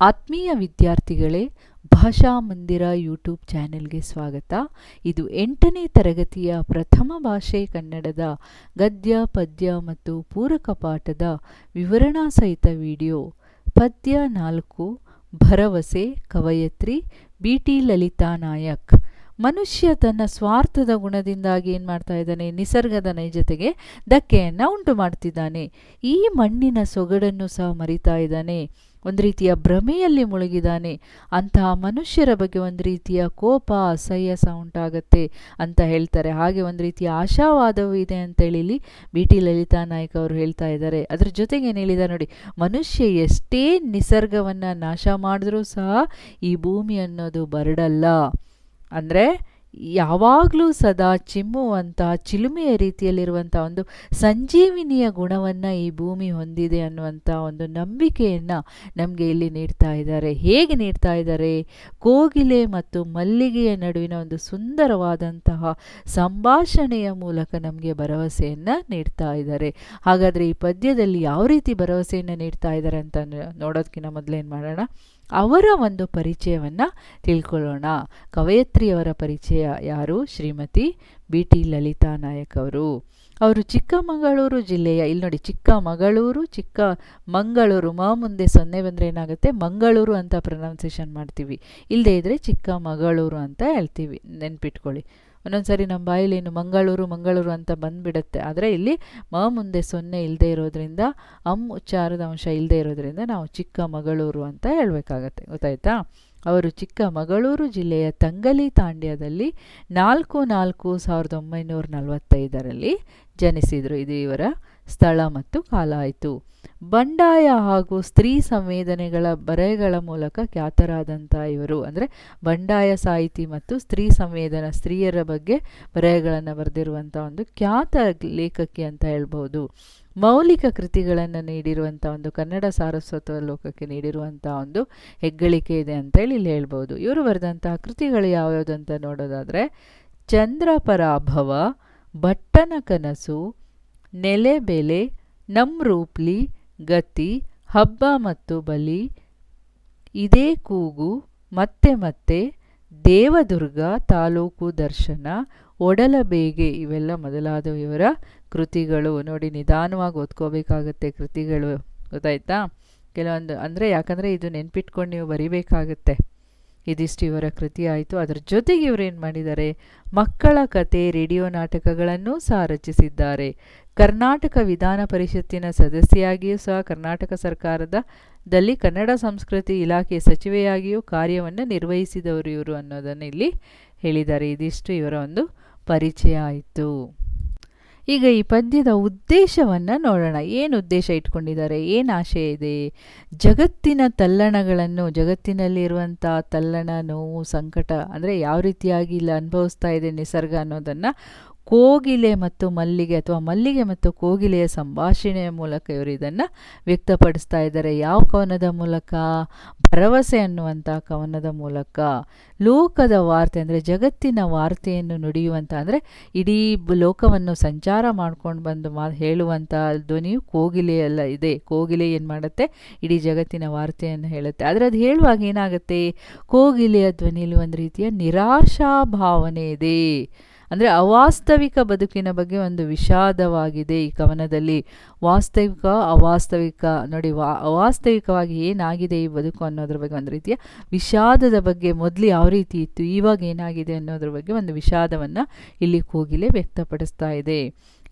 ಆತ್ಮೀಯ ವಿದ್ಯಾರ್ಥಿಗಳೇ, ಭಾಷಾ ಮಂದಿರ ಯೂಟ್ಯೂಬ್ ಚಾನೆಲ್ಗೆ ಸ್ವಾಗತ. ಇದು ಎಂಟನೇ ತರಗತಿಯ ಪ್ರಥಮ ಭಾಷೆ ಕನ್ನಡದ ಗದ್ಯ, ಪದ್ಯ ಮತ್ತು ಪೂರಕ ಪಾಠದ ವಿವರಣಾ ಸಹಿತ ವಿಡಿಯೋ. ಪದ್ಯ ನಾಲ್ಕು, ಭರವಸೆ, ಕವಯತ್ರಿ, ಬಿ ಟಿ ಲಲಿತಾ ನಾಯಕ್. ಮನುಷ್ಯ ತನ್ನ ಸ್ವಾರ್ಥದ ಗುಣದಿಂದಾಗಿ ಏನು ಮಾಡ್ತಾ ಇದ್ದಾನೆ? ನಿಸರ್ಗದ ನೈಜತೆಗೆ ಧಕ್ಕೆಯನ್ನು ಉಂಟು ಮಾಡ್ತಿದ್ದಾನೆ. ಈ ಮಣ್ಣಿನ ಸೊಗಡನ್ನು ಸಹ ಮರಿತಾ ಇದ್ದಾನೆ. ಒಂದು ರೀತಿಯ ಭ್ರಮೆಯಲ್ಲಿ ಮುಳುಗಿದ್ದಾನೆ ಅಂತಹ ಮನುಷ್ಯರ ಬಗ್ಗೆ ಒಂದು ರೀತಿಯ ಕೋಪ, ಅಸಹ್ಯ ಸಹ ಉಂಟಾಗತ್ತೆ ಅಂತ ಹೇಳ್ತಾರೆ. ಹಾಗೆ ಒಂದು ರೀತಿಯ ಆಶಾವಾದವೂ ಇದೆ ಅಂತೇಳಿ ಇಲ್ಲಿ ಬಿ ಟಿ ಲಲಿತಾ ನಾಯ್ಕ ಅವರು ಹೇಳ್ತಾ ಇದ್ದಾರೆ. ಅದ್ರ ಜೊತೆಗೆ ಏನು ಹೇಳಿದ್ದಾರೆ ನೋಡಿ, ಮನುಷ್ಯ ಎಷ್ಟೇ ನಿಸರ್ಗವನ್ನು ನಾಶ ಮಾಡಿದ್ರೂ ಸಹ ಈ ಭೂಮಿ ಅನ್ನೋದು ಬರಡಲ್ಲ. ಅಂದರೆ ಯಾವಾಗಲೂ ಸದಾ ಚಿಮ್ಮುವಂಥ ಚಿಲುಮೆಯ ರೀತಿಯಲ್ಲಿರುವಂಥ ಒಂದು ಸಂಜೀವಿನಿಯ ಗುಣವನ್ನು ಈ ಭೂಮಿ ಹೊಂದಿದೆ ಅನ್ನುವಂಥ ಒಂದು ನಂಬಿಕೆಯನ್ನು ನಮಗೆ ಇಲ್ಲಿ ನೀಡ್ತಾ ಇದ್ದಾರೆ. ಹೇಗೆ ನೀಡ್ತಾ ಇದ್ದಾರೆ? ಕೋಗಿಲೆ ಮತ್ತು ಮಲ್ಲಿಗೆಯ ನಡುವಿನ ಒಂದು ಸುಂದರವಾದಂತಹ ಸಂಭಾಷಣೆಯ ಮೂಲಕ ನಮಗೆ ಭರವಸೆಯನ್ನು ನೀಡ್ತಾ ಇದ್ದಾರೆ. ಹಾಗಾದರೆ ಈ ಪದ್ಯದಲ್ಲಿ ಯಾವ ರೀತಿ ಭರವಸೆಯನ್ನು ನೀಡ್ತಾ ಇದ್ದಾರೆ ಅಂತ ನೋಡೋದಕ್ಕಿಂತ ಮೊದಲೇನು ಮಾಡೋಣ? ಅವರ ಒಂದು ಪರಿಚಯವನ್ನು ತಿಳ್ಕೊಳ್ಳೋಣ. ಕವಯತ್ರಿಯವರ ಪರಿಚಯ ಯಾರು? ಶ್ರೀಮತಿ ಬಿ ಟಿ ಲಲಿತಾ ನಾಯಕ್ ಅವರು. ಅವರು ಚಿಕ್ಕಮಗಳೂರು ಜಿಲ್ಲೆಯ ಇಲ್ಲಿ ನೋಡಿ ಚಿಕ್ಕಮಗಳೂರು ಚಿಕ್ಕ ಮಂಗಳೂರು ಮ ಮುಂದೆ ಸೊನ್ನೆ ಬಂದರೆ ಏನಾಗುತ್ತೆ? ಮಂಗಳೂರು ಅಂತ ಪ್ರೊನೌನ್ಸೇಷನ್ ಮಾಡ್ತೀವಿ. ಇಲ್ಲದೇ ಇದ್ದರೆ ಚಿಕ್ಕಮಗಳೂರು ಅಂತ ಹೇಳ್ತೀವಿ. ನೆನ್ಪಿಟ್ಕೊಳ್ಳಿ. ಒಂದೊಂದು ಸರಿ ನಮ್ಮ ಬಾಯಲ್ಲಿ ಏನು ಮಂಗಳೂರು ಮಂಗಳೂರು ಅಂತ ಬಂದುಬಿಡುತ್ತೆ. ಆದರೆ ಇಲ್ಲಿ ಮ ಮುಂದೆ ಸೊನ್ನೆ ಇಲ್ಲದೆ ಇರೋದ್ರಿಂದ, ಅಮ್ ಉಚ್ಚಾರದ ಅಂಶ ಇಲ್ಲದೆ ಇರೋದ್ರಿಂದ ನಾವು ಚಿಕ್ಕಮಗಳೂರು ಅಂತ ಹೇಳಬೇಕಾಗತ್ತೆ. ಗೊತ್ತಾಯ್ತಾ? ಅವರು ಚಿಕ್ಕಮಗಳೂರು ಜಿಲ್ಲೆಯ ತಂಗಲಿ ತಾಂಡ್ಯದಲ್ಲಿ ನಾಲ್ಕು ನಾಲ್ಕು ಸಾವಿರದ ಒಂಬೈನೂರ ನಲವತ್ತೈದರಲ್ಲಿ ಜನಿಸಿದರು. ಇದು ಇವರ ಸ್ಥಳ ಮತ್ತು ಕಾಲ ಆಯಿತು. ಬಂಡಾಯ ಹಾಗೂ ಸ್ತ್ರೀ ಸಂವೇದನೆಗಳ ಬರೆಗಳ ಮೂಲಕ ಖ್ಯಾತರಾದಂಥ ಇವರು. ಅಂದರೆ ಬಂಡಾಯ ಸಾಹಿತಿ ಮತ್ತು ಸ್ತ್ರೀ ಸಂವೇದನ ಸ್ತ್ರೀಯರ ಬಗ್ಗೆ ಬರೆಹಗಳನ್ನು ಬರೆದಿರುವಂಥ ಒಂದು ಖ್ಯಾತ ಲೇಖಕಿ ಅಂತ ಹೇಳ್ಬೋದು ಮೌಲಿಕ ಕೃತಿಗಳನ್ನು ನೀಡಿರುವಂಥ ಒಂದು ಕನ್ನಡ ಸಾರಸ್ವತ ಲೋಕಕ್ಕೆ ನೀಡಿರುವಂಥ ಒಂದು ಹೆಗ್ಗಳಿಕೆ ಇದೆ ಅಂತೇಳಿ ಇಲ್ಲಿ ಹೇಳ್ಬೋದು ಇವರು ಬರೆದಂತಹ ಕೃತಿಗಳು ಯಾವ್ಯಾವುದು ಅಂತ ನೋಡೋದಾದರೆ, ಚಂದ್ರಪರಾಭವ, ಭಟ್ಟನ ಕನಸು ನೆಲೆಬೆಲೆ ನಮ್ರೂಪ್ಲಿ ಗತಿ, ಹಬ್ಬ ಮತ್ತು ಬಲಿ, ಇದೇ ಕೂಗು, ಮತ್ತೆ ಮತ್ತೆ, ದೇವದುರ್ಗ ತಾಲೂಕು ದರ್ಶನ ಒಡಲಬೇಗೆ ಇವೆಲ್ಲ ಮೊದಲಾದ ಇವರ ಕೃತಿಗಳು. ನೋಡಿ, ನಿಧಾನವಾಗಿ ಓದ್ಕೋಬೇಕಾಗತ್ತೆ ಕೃತಿಗಳು. ಗೊತ್ತಾಯ್ತಾ? ಕೆಲವೊಂದು, ಅಂದರೆ ಯಾಕಂದರೆ ಇದು ನೆನ್ಪಿಟ್ಕೊಂಡು ನೀವು ಬರಿಬೇಕಾಗತ್ತೆ. ಇದಿಷ್ಟು ಇವರ ಕೃತಿ ಅದರ ಜೊತೆಗೆ ಇವರೇನು ಮಾಡಿದ್ದಾರೆ? ಮಕ್ಕಳ ಕತೆ, ರೇಡಿಯೋ ನಾಟಕಗಳನ್ನು ಸಹ ರಚಿಸಿದ್ದಾರೆ. ಕರ್ನಾಟಕ ವಿಧಾನ ಪರಿಷತ್ತಿನ ಸದಸ್ಯೆಯಾಗಿಯೂ ಸಹ ಕರ್ನಾಟಕ ಸರ್ಕಾರದ ದಲ್ಲಿ ಕನ್ನಡ ಸಂಸ್ಕೃತಿ ಇಲಾಖೆ ಸಚಿವೆಯಾಗಿಯೂ ಕಾರ್ಯವನ್ನು ನಿರ್ವಹಿಸಿದವರು ಇವರು ಅನ್ನೋದನ್ನು ಇಲ್ಲಿ ಹೇಳಿದ್ದಾರೆ. ಇದಿಷ್ಟು ಇವರ ಒಂದು ಪರಿಚಯ ಆಯಿತು. ಈಗ ಈ ಪದ್ಯದ ಉದ್ದೇಶವನ್ನು ನೋಡೋಣ. ಏನು ಉದ್ದೇಶ ಇಟ್ಕೊಂಡಿದ್ದಾರೆ? ಏನು ಆಶೆ ಇದೆ? ಜಗತ್ತಿನ ತಲ್ಲಣಗಳನ್ನು ಜಗತ್ತಿನಲ್ಲಿ ಇರುವಂಥ ತಲ್ಲಣ, ನೋವು, ಸಂಕಟ ಅಂದರೆ ಯಾವ ರೀತಿಯಾಗಿ ಇಲ್ಲಿ ಅನುಭವಿಸ್ತಾ ಇದೆ ನಿಸರ್ಗ ಅನ್ನೋದನ್ನು ಕೋಗಿಲೆ ಮತ್ತು ಮಲ್ಲಿಗೆ ಅಥವಾ ಮಲ್ಲಿಗೆ ಮತ್ತು ಕೋಗಿಲೆಯ ಸಂಭಾಷಣೆಯ ಮೂಲಕ ಇವರು ಇದನ್ನು ವ್ಯಕ್ತಪಡಿಸ್ತಾ ಇದ್ದಾರೆ. ಯಾವ ಕವನದ ಮೂಲಕ? ಭರವಸೆ ಅನ್ನುವಂಥ ಕವನದ ಮೂಲಕ. ಲೋಕದ ವಾರ್ತೆ ಅಂದರೆ ಜಗತ್ತಿನ ವಾರ್ತೆಯನ್ನು ನುಡಿಯುವಂಥ ಅಂದರೆ ಇಡೀ ಲೋಕವನ್ನು ಸಂಚಾರ ಮಾಡ್ಕೊಂಡು ಬಂದು ಮಾ ಹೇಳುವಂಥ ಧ್ವನಿಯು ಕೋಗಿಲೆಯೆಲ್ಲ ಇದೆ. ಕೋಗಿಲೆ ಏನು ಮಾಡುತ್ತೆ? ಇಡೀ ಜಗತ್ತಿನ ವಾರ್ತೆಯನ್ನು ಹೇಳುತ್ತೆ. ಆದರೆ ಅದು ಹೇಳುವಾಗ ಏನಾಗುತ್ತೆ? ಕೋಗಿಲೆಯ ಧ್ವನಿಯಲ್ಲಿ ಒಂದು ರೀತಿಯ ನಿರಾಶಾ ಭಾವನೆ ಇದೆ. ಅಂದರೆ ಅವಾಸ್ತವಿಕ ಬದುಕಿನ ಬಗ್ಗೆ ಒಂದು ವಿಷಾದವಾಗಿದೆ ಈ ಕವನದಲ್ಲಿ. ವಾಸ್ತವಿಕ, ಅವಾಸ್ತವಿಕ, ನೋಡಿ ವಾ, ಅವಾಸ್ತವಿಕವಾಗಿ ಏನಾಗಿದೆ ಈ ಬದುಕು ಅನ್ನೋದ್ರ ಬಗ್ಗೆ ಒಂದು ರೀತಿಯ ವಿಷಾದದ ಬಗ್ಗೆ ಮೊದಲು ಯಾವ ರೀತಿ ಇತ್ತು, ಇವಾಗ ಏನಾಗಿದೆ ಅನ್ನೋದ್ರ ಬಗ್ಗೆ ಒಂದು ವಿಷಾದವನ್ನು ಇಲ್ಲಿ ಕೋಗಿಲೆ ವ್ಯಕ್ತಪಡಿಸ್ತಾ ಇದೆ.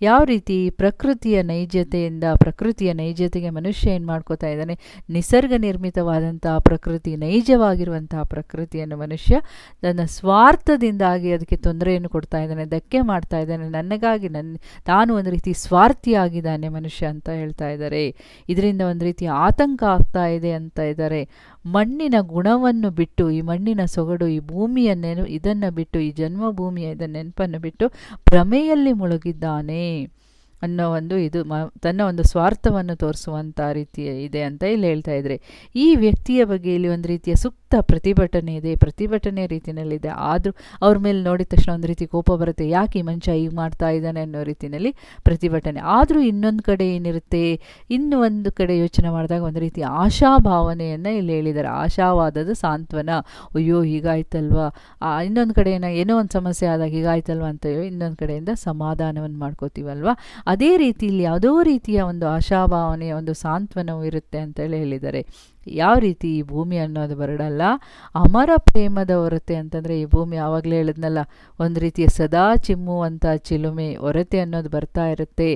ಯಾವ ರೀತಿ ಪ್ರಕೃತಿಯ ನೈಜತೆಯಿಂದ ಪ್ರಕೃತಿಯ ನೈಜತೆಗೆ ಮನುಷ್ಯ ಏನು ಮಾಡ್ಕೋತಾ ಇದ್ದಾನೆ? ನಿಸರ್ಗ ನಿರ್ಮಿತವಾದಂತಹ ಪ್ರಕೃತಿ, ನೈಜವಾಗಿರುವಂತಹ ಪ್ರಕೃತಿಯನ್ನು ಮನುಷ್ಯ ತನ್ನ ಸ್ವಾರ್ಥದಿಂದಾಗಿ ಅದಕ್ಕೆ ತೊಂದರೆಯನ್ನು ಕೊಡ್ತಾ ಇದ್ದಾನೆ, ಧಕ್ಕೆ ಮಾಡ್ತಾ ಇದ್ದಾನೆ. ನನಗಾಗಿ ನನ್ನ ತಾನು ಒಂದು ರೀತಿ ಸ್ವಾರ್ಥಿಯಾಗಿದ್ದಾನೆ ಮನುಷ್ಯ ಅಂತ ಹೇಳ್ತಾ ಇದ್ದಾರೆ. ಇದರಿಂದ ಒಂದು ರೀತಿ ಆತಂಕ ಆಗ್ತಾ ಇದೆ ಅಂತ ಇದ್ದಾರೆ. ಮಣ್ಣಿನ ಗುಣವನ್ನು ಬಿಟ್ಟು, ಈ ಮಣ್ಣಿನ ಸೊಗಡು, ಈ ಭೂಮಿಯ ನೆನ, ಇದನ್ನು ಬಿಟ್ಟು, ಈ ಜನ್ಮಭೂಮಿಯ ಇದರ ನೆನಪನ್ನು ಬಿಟ್ಟು ಭ್ರಮೆಯಲ್ಲಿ ಮುಳುಗಿದ್ದಾನೆ ಅನ್ನೋ ಒಂದು ಇದು ಮ, ತನ್ನ ಒಂದು ಸ್ವಾರ್ಥವನ್ನು ತೋರಿಸುವಂಥ ರೀತಿಯ ಇದೆ ಅಂತ ಇಲ್ಲಿ ಹೇಳ್ತಾ ಇದ್ರೆ ಈ ವ್ಯಕ್ತಿಯ ಬಗ್ಗೆ ಇಲ್ಲಿ ಒಂದು ರೀತಿಯ ಸೂಕ್ತ ಸೂಕ್ತ ಪ್ರತಿಭಟನೆ ಇದೆ, ಪ್ರತಿಭಟನೆ ರೀತಿಯಲ್ಲಿದೆ. ಆದರೂ ಅವ್ರ ಮೇಲೆ ನೋಡಿದ ತಕ್ಷಣ ಒಂದು ರೀತಿ ಕೋಪ ಬರುತ್ತೆ. ಯಾಕೆ ಈ ಮನುಷ್ಯ ಈಗ ಮಾಡ್ತಾ ಇದ್ದಾನೆ ಅನ್ನೋ ರೀತಿಯಲ್ಲಿ ಪ್ರತಿಭಟನೆ. ಆದರೂ ಇನ್ನೊಂದು ಕಡೆ ಏನಿರುತ್ತೆ? ಇನ್ನು ಒಂದು ಕಡೆ ಯೋಚನೆ ಮಾಡಿದಾಗ ಒಂದು ರೀತಿ ಆಶಾಭಾವನೆಯನ್ನು ಇಲ್ಲಿ ಹೇಳಿದ್ದಾರೆ. ಆಶಾವಾದದ ಸಾಂತ್ವನ. ಅಯ್ಯೋ, ಹೀಗಾಯ್ತಲ್ವಾ? ಇನ್ನೊಂದು ಕಡೆ ಏನೋ ಏನೋ ಒಂದು ಸಮಸ್ಯೆ ಆದಾಗ ಹೀಗಾಯ್ತಲ್ವ ಅಂತ ಇನ್ನೊಂದು ಕಡೆಯಿಂದ ಸಮಾಧಾನವನ್ನು ಮಾಡ್ಕೋತೀವಲ್ವ? ಅದೇ ರೀತಿ ಇಲ್ಲಿ ಯಾವುದೋ ರೀತಿಯ ಒಂದು ಆಶಾಭಾವನೆಯ ಒಂದು ಸಾಂತ್ವನವೂ ಇರುತ್ತೆ ಅಂತೇಳಿ ಹೇಳಿದ್ದಾರೆ. ಯಾವ ರೀತಿ ಈ ಭೂಮಿ ಅನ್ನೋದು ಬರಡಲ್ಲ. ಅಮರ ಪ್ರೇಮದ ಹೊರತೆ ಅಂತಂದರೆ ಈ ಭೂಮಿ ಆವಾಗಲೇ ಹೇಳಿದ್ನಲ್ಲ, ಒಂದು ರೀತಿಯ ಸದಾ ಚಿಮ್ಮುವಂಥ ಚಿಲುಮೆ ಹೊರತೆ ಅನ್ನೋದು ಬರ್ತಾ ಇರುತ್ತೆ.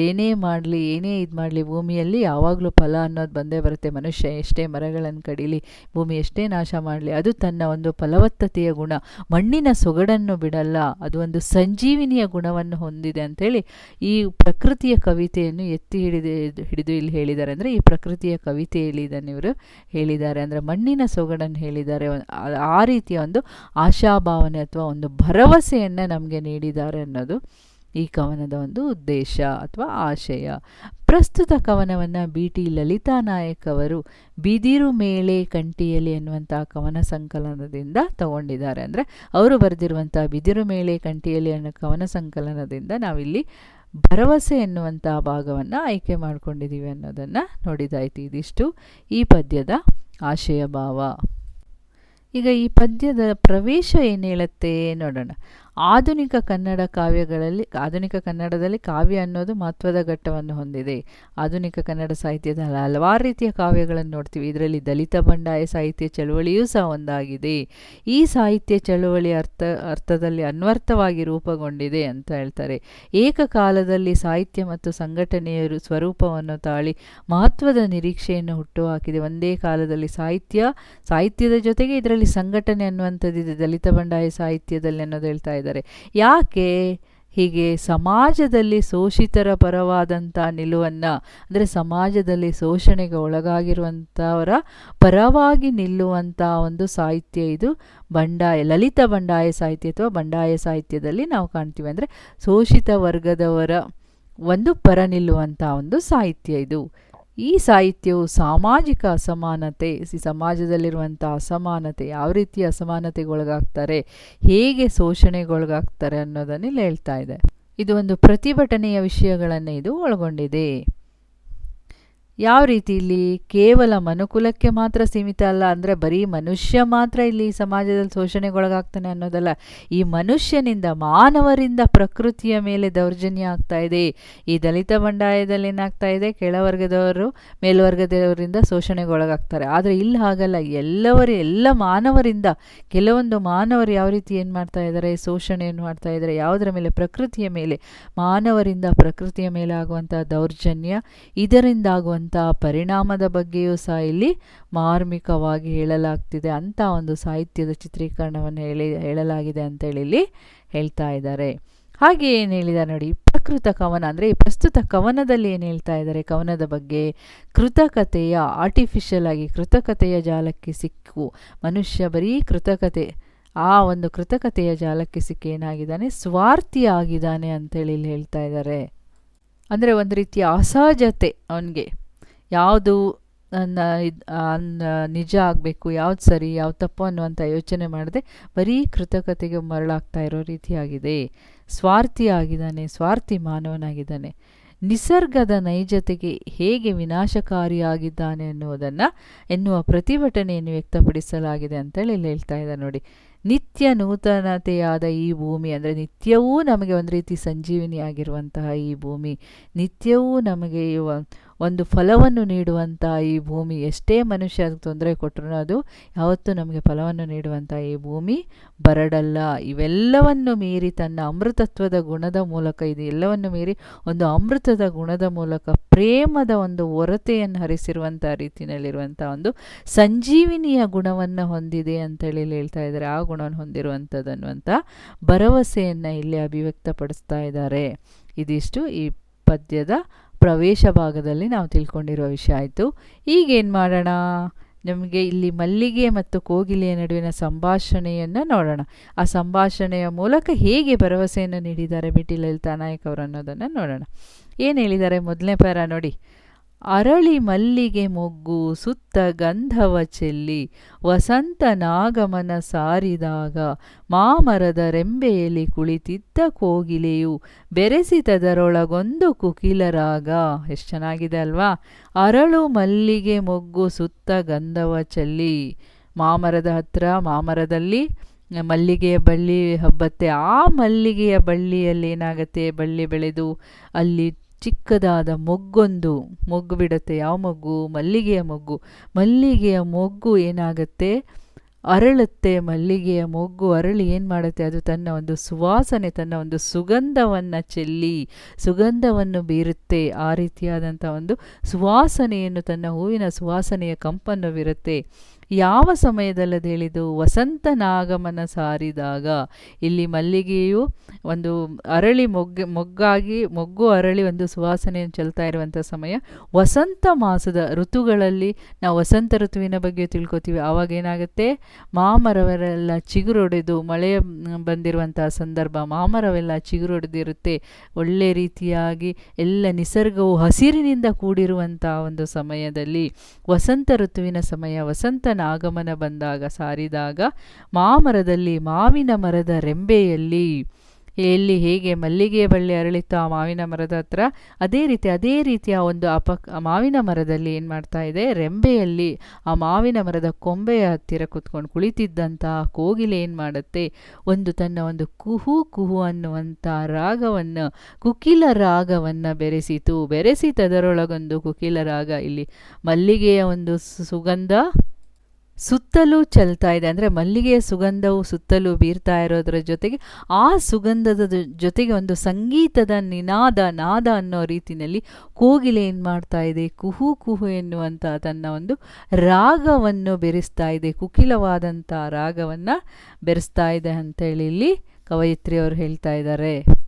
ಏನೇ ಮಾಡಲಿ, ಏನೇ ಇದು ಮಾಡಲಿ, ಭೂಮಿಯಲ್ಲಿ ಯಾವಾಗಲೂ ಫಲ ಅನ್ನೋದು ಬಂದೇ ಬರುತ್ತೆ. ಮನುಷ್ಯ ಎಷ್ಟೇ ಮರಗಳನ್ನು ಕಡೀಲಿ, ಭೂಮಿ ಎಷ್ಟೇ ನಾಶ ಮಾಡಲಿ, ಅದು ತನ್ನ ಒಂದು ಫಲವತ್ತತೆಯ ಗುಣ. ಮಣ್ಣಿನ ಸೊಗಡನ್ನು ಬಿಡಲ್ಲ, ಅದು ಒಂದು ಸಂಜೀವಿನಿಯ ಗುಣವನ್ನು ಹೊಂದಿದೆ ಅಂಥೇಳಿ ಈ ಪ್ರಕೃತಿಯ ಕವಿತೆಯನ್ನು ಎತ್ತಿ ಹಿಡಿದು ಹಿಡಿದು ಇಲ್ಲಿ ಹೇಳಿದ್ದಾರೆ ಅಂದರೆ ಈ ಪ್ರಕೃತಿಯ ಕವಿತೆಯಲ್ಲಿ ಇದನ್ನು ಇವರು ಹೇಳಿದ್ದಾರೆ. ಅಂದರೆ ಮಣ್ಣಿನ ಸೊಗಡನ್ನು ಹೇಳಿದ್ದಾರೆ. ಆ ರೀತಿಯ ಒಂದು ಆಶಾಭಾವನೆ ಅಥವಾ ಒಂದು ಭರವಸೆಯನ್ನು ನಮಗೆ ನೀಡಿದ್ದಾರೆ ಅನ್ನೋದು ಈ ಕವನದ ಒಂದು ಉದ್ದೇಶ ಅಥವಾ ಆಶಯ. ಪ್ರಸ್ತುತ ಕವನವನ್ನು ಬಿ ಟಿ ಲಲಿತಾ ನಾಯಕ್ ಅವರು ಬಿದಿರು ಮೇಲೆ ಕಂಟಿಯಲಿ ಎನ್ನುವಂಥ ಕವನ ಸಂಕಲನದಿಂದ ತಗೊಂಡಿದ್ದಾರೆ. ಅಂದರೆ ಅವರು ಬರೆದಿರುವಂಥ ಬಿದಿರು ಮೇಲೆ ಕಂಟಿಯಲಿ ಅನ್ನೋ ಕವನ ಸಂಕಲನದಿಂದ ನಾವಿಲ್ಲಿ ಭರವಸೆ ಎನ್ನುವಂಥ ಭಾಗವನ್ನು ಆಯ್ಕೆ ಮಾಡ್ಕೊಂಡಿದ್ದೀವಿ ಅನ್ನೋದನ್ನು ನೋಡಿದಾಯ್ತು ಇದಿಷ್ಟು. ಈ ಪದ್ಯದ ಆಶಯ ಭಾವ. ಈಗ ಈ ಪದ್ಯದ ಪ್ರವೇಶ ಏನು ಹೇಳುತ್ತೆ ನೋಡೋಣ. ಆಧುನಿಕ ಕನ್ನಡ ಕಾವ್ಯಗಳಲ್ಲಿ, ಆಧುನಿಕ ಕನ್ನಡದಲ್ಲಿ ಕಾವ್ಯ ಅನ್ನೋದು ಮಹತ್ವದ ಘಟ್ಟವನ್ನು ಹೊಂದಿದೆ. ಆಧುನಿಕ ಕನ್ನಡ ಸಾಹಿತ್ಯದ ಹಲವಾರು ರೀತಿಯ ಕಾವ್ಯಗಳನ್ನು ನೋಡ್ತೀವಿ. ಇದರಲ್ಲಿ ದಲಿತ ಬಂಡಾಯ ಸಾಹಿತ್ಯ ಚಳುವಳಿಯೂ ಸಹ ಒಂದಾಗಿದೆ. ಈ ಸಾಹಿತ್ಯ ಚಳುವಳಿ ಅರ್ಥ, ಅರ್ಥದಲ್ಲಿ ಅನ್ವರ್ಥವಾಗಿ ರೂಪುಗೊಂಡಿದೆ ಅಂತ ಹೇಳ್ತಾರೆ. ಏಕಕಾಲದಲ್ಲಿ ಸಾಹಿತ್ಯ ಮತ್ತು ಸಂಘಟನೆಯ ಸ್ವರೂಪವನ್ನು ತಾಳಿ ಮಹತ್ವದ ನಿರೀಕ್ಷೆಯನ್ನು ಹುಟ್ಟುಹಾಕಿದೆ. ಒಂದೇ ಕಾಲದಲ್ಲಿ ಸಾಹಿತ್ಯ, ಸಾಹಿತ್ಯದ ಜೊತೆಗೆ ಇದರಲ್ಲಿ ಸಂಘಟನೆ ಅನ್ನುವಂಥದ್ದಿದೆ. ದಲಿತ ಬಂಡಾಯ ಸಾಹಿತ್ಯದಲ್ಲಿ ಅನ್ನೋದು ಹೇಳ್ತಾ ಇದ್ದಾರೆ. ಯಾಕೆ ಹೀಗೆ ಸಮಾಜದಲ್ಲಿ ಶೋಷಿತರ ಪರವಾದಂಥ ನಿಲುವನ್ನು, ಅಂದರೆ ಸಮಾಜದಲ್ಲಿ ಶೋಷಣೆಗೆ ಒಳಗಾಗಿರುವಂಥವರ ಪರವಾಗಿ ನಿಲ್ಲುವಂಥ ಒಂದು ಸಾಹಿತ್ಯ ಇದು? ಬಂಡಾಯ, ಲಲಿತ ಬಂಡಾಯ ಸಾಹಿತ್ಯ ಅಥವಾ ಬಂಡಾಯ ಸಾಹಿತ್ಯದಲ್ಲಿ ನಾವು ಕಾಣ್ತೀವಿ ಅಂದರೆ ಶೋಷಿತ ವರ್ಗದವರ ಒಂದು ಪರ ನಿಲ್ಲುವಂಥ ಒಂದು ಸಾಹಿತ್ಯ ಇದು. ಈ ಸಾಹಿತ್ಯವು ಸಾಮಾಜಿಕ ಅಸಮಾನತೆ ಸಮಾಜದಲ್ಲಿರುವಂಥ ಅಸಮಾನತೆ ಯಾವ ರೀತಿ ಅಸಮಾನತೆಗೊಳಗಾಗ್ತಾರೆ, ಹೇಗೆ ಶೋಷಣೆಗೊಳಗಾಗ್ತಾರೆ ಅನ್ನೋದನ್ನು ಇಲ್ಲಿ ಹೇಳ್ತಾ ಇದೆ. ಇದು ಒಂದು ಪ್ರತಿಭಟನೆಯ ವಿಷಯಗಳನ್ನು ಇದು ಒಳಗೊಂಡಿದೆ. ಯಾವ ರೀತಿ ಇಲ್ಲಿ ಕೇವಲ ಮನುಕುಲಕ್ಕೆ ಮಾತ್ರ ಸೀಮಿತ ಅಲ್ಲ, ಅಂದರೆ ಬರೀ ಮನುಷ್ಯ ಮಾತ್ರ ಇಲ್ಲಿ ಸಮಾಜದಲ್ಲಿ ಶೋಷಣೆಗೊಳಗಾಗ್ತಾನೆ ಅನ್ನೋದಲ್ಲ, ಈ ಮನುಷ್ಯನಿಂದ ಮಾನವರಿಂದ ಪ್ರಕೃತಿಯ ಮೇಲೆ ದೌರ್ಜನ್ಯ ಆಗ್ತಾ ಇದೆ. ಈ ದಲಿತ ಬಂಡಾಯದಲ್ಲಿ ಏನಾಗ್ತಾ ಇದೆ? ಕೆಳವರ್ಗದವರು, ಮೇಲ್ವರ್ಗದವರಿಂದ ಶೋಷಣೆಗೊಳಗಾಗ್ತಾರೆ. ಆದರೆ ಇಲ್ಲಿ ಹಾಗಲ್ಲ, ಎಲ್ಲವರು, ಎಲ್ಲ ಮಾನವರಿಂದ, ಕೆಲವೊಂದು ಮಾನವರು ಯಾವ ರೀತಿ ಏನು ಮಾಡ್ತಾ ಇದ್ದಾರೆ? ಶೋಷಣೆಯನ್ನು ಮಾಡ್ತಾ ಇದ್ದಾರೆ. ಯಾವುದರ ಮೇಲೆ? ಪ್ರಕೃತಿಯ ಮೇಲೆ. ಮಾನವರಿಂದ ಪ್ರಕೃತಿಯ ಮೇಲೆ ಆಗುವಂಥ ದೌರ್ಜನ್ಯ ಇದರಿಂದ ಆಗುವಂಥ ಪರಿಣಾಮದ ಬಗ್ಗೆಯೂ ಸಹ ಇಲ್ಲಿ ಮಾರ್ಮಿಕವಾಗಿ ಹೇಳಲಾಗ್ತಿದೆ ಅಂತ ಒಂದು ಸಾಹಿತ್ಯದ ಚಿತ್ರೀಕರಣವನ್ನು ಹೇಳಿ ಹೇಳಲಾಗಿದೆ ಅಂತೇಳಿ ಇಲ್ಲಿ ಹೇಳ್ತಾ ಇದ್ದಾರೆ. ಹಾಗೆ ಏನು ಹೇಳಿದ್ದಾರೆ ನೋಡಿ, ಪ್ರಕೃತ ಕವನ ಅಂದರೆ ಈ ಪ್ರಸ್ತುತ ಕವನದಲ್ಲಿ ಏನು ಹೇಳ್ತಾ ಇದ್ದಾರೆ, ಕವನದ ಬಗ್ಗೆ ಕೃತಕತೆಯ ಆರ್ಟಿಫಿಷಿಯಲ್ ಆಗಿ ಕೃತಕತೆಯ ಜಾಲಕ್ಕೆ ಸಿಕ್ಕು, ಮನುಷ್ಯ ಬರೀ ಕೃತಕತೆ, ಆ ಒಂದು ಕೃತಕತೆಯ ಜಾಲಕ್ಕೆ ಸಿಕ್ಕಿ ಏನಾಗಿದ್ದಾನೆ, ಸ್ವಾರ್ಥಿ ಆಗಿದ್ದಾನೆ ಅಂತೇಳಿ ಇಲ್ಲಿ ಹೇಳ್ತಾ ಇದ್ದಾರೆ. ಅಂದರೆ ಒಂದು ರೀತಿಯ ಅಸಹಜತೆ ಅವನಿಗೆ. ಯಾವುದು ನಿಜ ಆಗಬೇಕು, ಯಾವ್ದು ಸರಿ, ಯಾವ್ದು ತಪ್ಪು ಅನ್ನುವಂಥ ಯೋಚನೆ ಮಾಡದೆ ಬರೀ ಕೃತಕತೆಗೆ ಮರಳಾಗ್ತಾ ಇರೋ ರೀತಿಯಾಗಿದೆ. ಸ್ವಾರ್ಥಿ ಆಗಿದ್ದಾನೆ, ಸ್ವಾರ್ಥಿ ಮಾನವನಾಗಿದ್ದಾನೆ. ನಿಸರ್ಗದ ನೈಜತೆಗೆ ಹೇಗೆ ವಿನಾಶಕಾರಿಯಾಗಿದ್ದಾನೆ ಎನ್ನುವುದನ್ನು ಎನ್ನುವ ಪ್ರತಿಭಟನೆಯನ್ನು ವ್ಯಕ್ತಪಡಿಸಲಾಗಿದೆ ಅಂತೇಳಿ ಇಲ್ಲಿ ಹೇಳ್ತಾ ಇದ್ದಾರೆ ನೋಡಿ. ನಿತ್ಯ ನೂತನತೆಯಾದ ಈ ಭೂಮಿ ಅಂದರೆ ನಿತ್ಯವೂ ನಮಗೆ ಒಂದು ರೀತಿ ಸಂಜೀವಿನಿಯಾಗಿರುವಂತಹ ಈ ಭೂಮಿ. ನಿತ್ಯವೂ ನಮಗೆ ಒಂದು ಫಲವನ್ನು ನೀಡುವಂಥ ಈ ಭೂಮಿ ಎಷ್ಟೇ ಮನುಷ್ಯ ತೊಂದರೆ ಕೊಟ್ಟರು ಅದು ಯಾವತ್ತೂ ನಮಗೆ ಫಲವನ್ನು ನೀಡುವಂಥ ಈ ಭೂಮಿ ಬರಡಲ್ಲ. ಇವೆಲ್ಲವನ್ನು ಮೀರಿ ತನ್ನ ಅಮೃತತ್ವದ ಗುಣದ ಮೂಲಕ, ಇದು ಎಲ್ಲವನ್ನು ಮೀರಿ ಒಂದು ಅಮೃತದ ಗುಣದ ಮೂಲಕ, ಪ್ರೇಮದ ಒಂದು ಹೊರತೆಯನ್ನು ಹರಿಸಿರುವಂಥ ರೀತಿಯಲ್ಲಿರುವಂಥ ಒಂದು ಸಂಜೀವಿನಿಯ ಗುಣವನ್ನು ಹೊಂದಿದೆ ಅಂತೇಳಿ ಹೇಳ್ತಾ ಇದ್ದಾರೆ. ಆ ಗುಣವನ್ನು ಹೊಂದಿರುವಂಥದ್ದು ಅನ್ನುವಂಥ ಭರವಸೆಯನ್ನು ಇಲ್ಲಿ ಅಭಿವ್ಯಕ್ತಪಡಿಸ್ತಾ ಇದ್ದಾರೆ. ಇದಿಷ್ಟು ಈ ಪದ್ಯದ ಪ್ರವೇಶ ಭಾಗದಲ್ಲಿ ನಾವು ತಿಳ್ಕೊಂಡಿರುವ ವಿಷಯ ಆಯಿತು. ಈಗೇನು ಮಾಡೋಣ? ನಮಗೆ ಇಲ್ಲಿ ಮಲ್ಲಿಗೆ ಮತ್ತು ಕೋಗಿಲೆಯ ನಡುವಿನ ಸಂಭಾಷಣೆಯನ್ನು ನೋಡೋಣ. ಆ ಸಂಭಾಷಣೆಯ ಮೂಲಕ ಹೇಗೆ ಭರವಸೆಯನ್ನು ನೀಡಿದ್ದಾರೆ ಬಿಟಿ ಲಲಿತಾ ನಾಯಕ್ ಅವರು ಅನ್ನೋದನ್ನು ನೋಡೋಣ. ಏನು ಹೇಳಿದ್ದಾರೆ ಮೊದಲನೇ ಪ್ಯಾರ ನೋಡಿ. ಅರಳಿ ಮಲ್ಲಿಗೆ ಮೊಗ್ಗು ಸುತ್ತ ಗಂಧವ ಚೆಲ್ಲಿ ವಸಂತನಾಗಮನ ಸಾರಿದಾಗ ಮಾಮರದ ರೆಂಬೆಯಲ್ಲಿ ಕುಳಿತಿದ್ದ ಕೋಗಿಲೆಯು ಬೆರೆಸಿತದರೊಳಗೊಂದು ಕುಕಿಲರಾಗ. ಎಷ್ಟು ಚೆನ್ನಾಗಿದೆ ಅಲ್ವಾ? ಅರಳು ಮಲ್ಲಿಗೆ ಮೊಗ್ಗು ಸುತ್ತ ಗಂಧವ ಚೆಲ್ಲಿ ಮಾಮರದ ಹತ್ರ, ಮಾಮರದಲ್ಲಿ ಮಲ್ಲಿಗೆಯ ಬಳ್ಳಿ ಹಬ್ಬತ್ತೆ. ಆ ಮಲ್ಲಿಗೆಯ ಬಳ್ಳಿಯಲ್ಲಿ ಏನಾಗುತ್ತೆ? ಬಳ್ಳಿ ಬೆಳೆದು ಅಲ್ಲಿ ಚಿಕ್ಕದಾದ ಮೊಗ್ಗೊಂದು ಮೊಗ್ಗು ಬಿಡುತ್ತೆ. ಯಾವ ಮೊಗ್ಗು? ಮಲ್ಲಿಗೆಯ ಮೊಗ್ಗು. ಮಲ್ಲಿಗೆಯ ಮೊಗ್ಗು ಏನಾಗುತ್ತೆ? ಅರಳುತ್ತೆ. ಮಲ್ಲಿಗೆಯ ಮೊಗ್ಗು ಅರಳಿ ಏನು ಮಾಡುತ್ತೆ? ಅದು ತನ್ನ ಒಂದು ಸುವಾಸನೆ, ತನ್ನ ಒಂದು ಸುಗಂಧವನ್ನು ಚೆಲ್ಲಿ, ಸುಗಂಧವನ್ನು ಬೀರುತ್ತೆ. ಆ ರೀತಿಯಾದಂಥ ಒಂದು ಸುವಾಸನೆಯನ್ನು ತನ್ನ ಹೂವಿನ ಸುವಾಸನೆಯ ಕಂಪನ್ನು ಬೀರುತ್ತೆ. ಯಾವ ಸಮಯದಲ್ಲದೇಳಿದು ವಸಂತ ನಾಗಮನ ಸಾರಿದಾಗ ಇಲ್ಲಿ ಮಲ್ಲಿಗೆಯು ಒಂದು ಅರಳಿ ಮೊಗ್ಗೆ, ಮೊಗ್ಗಾಗಿ, ಮೊಗ್ಗು ಅರಳಿ ಒಂದು ಸುವಾಸನೆಯನ್ನು ಚೆಲ್ತಾ ಇರುವಂಥ ಸಮಯ. ವಸಂತ ಮಾಸದ ಋತುಗಳಲ್ಲಿ ನಾವು ವಸಂತ ಋತುವಿನ ಬಗ್ಗೆ ತಿಳ್ಕೊತೀವಿ. ಆವಾಗ ಏನಾಗುತ್ತೆ? ಮಾಮರವರೆಲ್ಲ ಚಿಗುರೊಡೆದು ಮಳೆ ಬಂದಿರುವಂಥ ಸಂದರ್ಭ ಮಾಮರವೆಲ್ಲ ಚಿಗುರೊಡೆದಿರುತ್ತೆ. ಒಳ್ಳೆ ರೀತಿಯಾಗಿ ಎಲ್ಲ ನಿಸರ್ಗವು ಹಸಿರಿನಿಂದ ಕೂಡಿರುವಂಥ ಒಂದು ಸಮಯದಲ್ಲಿ ವಸಂತ ಋತುವಿನ ಸಮಯ ವಸಂತನ ಆಗಮನ ಬಂದಾಗ ಸಾರಿದಾಗ ಮಾಮರದಲ್ಲಿ ಮಾವಿನ ಮರದ ರೆಂಬೆಯಲ್ಲಿ ಎಲ್ಲಿ ಹೇಗೆ ಮಲ್ಲಿಗೆ ಬಳ್ಳಿ ಅರಳಿತ್ತು ಆ ಮಾವಿನ ಮರದ ಹತ್ರ ಅದೇ ರೀತಿ, ಅದೇ ರೀತಿಯ ಒಂದು ಅಪ ಮಾವಿನ ಮರದಲ್ಲಿ ಏನು ಮಾಡ್ತಾ ಇದೆ? ರೆಂಬೆಯಲ್ಲಿ ಆ ಮಾವಿನ ಮರದ ಕೊಂಬೆಯ ಹತ್ತಿರ ಕುತ್ಕೊಂಡು ಕುಳಿತಿದ್ದಂತಹ ಕೋಗಿಲೆ ಏನು ಮಾಡುತ್ತೆ? ಒಂದು ತನ್ನ ಒಂದು ಕುಹು ಕುಹು ಅನ್ನುವಂಥ ರಾಗವನ್ನು, ಕುಕಿಲ ರಾಗವನ್ನು ಬೆರೆಸಿತು. ಬೆರೆಸಿತದರೊಳಗೊಂದು ಕುಕಿಲ ರಾಗ ಇಲ್ಲಿ ಮಲ್ಲಿಗೆಯ ಒಂದು ಸುಗಂಧ ಸುತ್ತಲೂ ಚೆಲ್ತಾ ಇದೆ. ಅಂದರೆ ಮಲ್ಲಿಗೆಯ ಸುಗಂಧವು ಸುತ್ತಲೂ ಬೀರ್ತಾ ಇರೋದ್ರ ಜೊತೆಗೆ ಆ ಸುಗಂಧದ ಜೊತೆಗೆ ಒಂದು ಸಂಗೀತದ ನಿನಾದ, ನಾದ ಅನ್ನೋ ರೀತಿಯಲ್ಲಿ ಕೋಗಿಲೆ ಏನು ಮಾಡ್ತಾ ಇದೆ? ಕುಹು ಕುಹು ಎನ್ನುವಂಥ ತನ್ನ ಒಂದು ರಾಗವನ್ನು ಬೆರೆಸ್ತಾ ಇದೆ. ಕುಕಿಲವಾದಂಥ ರಾಗವನ್ನು ಬೆರೆಸ್ತಾ ಇದೆ ಅಂತೇಳಿ ಇಲ್ಲಿ ಕವಯಿತ್ರಿಯವರು ಹೇಳ್ತಾ ಇದ್ದಾರೆ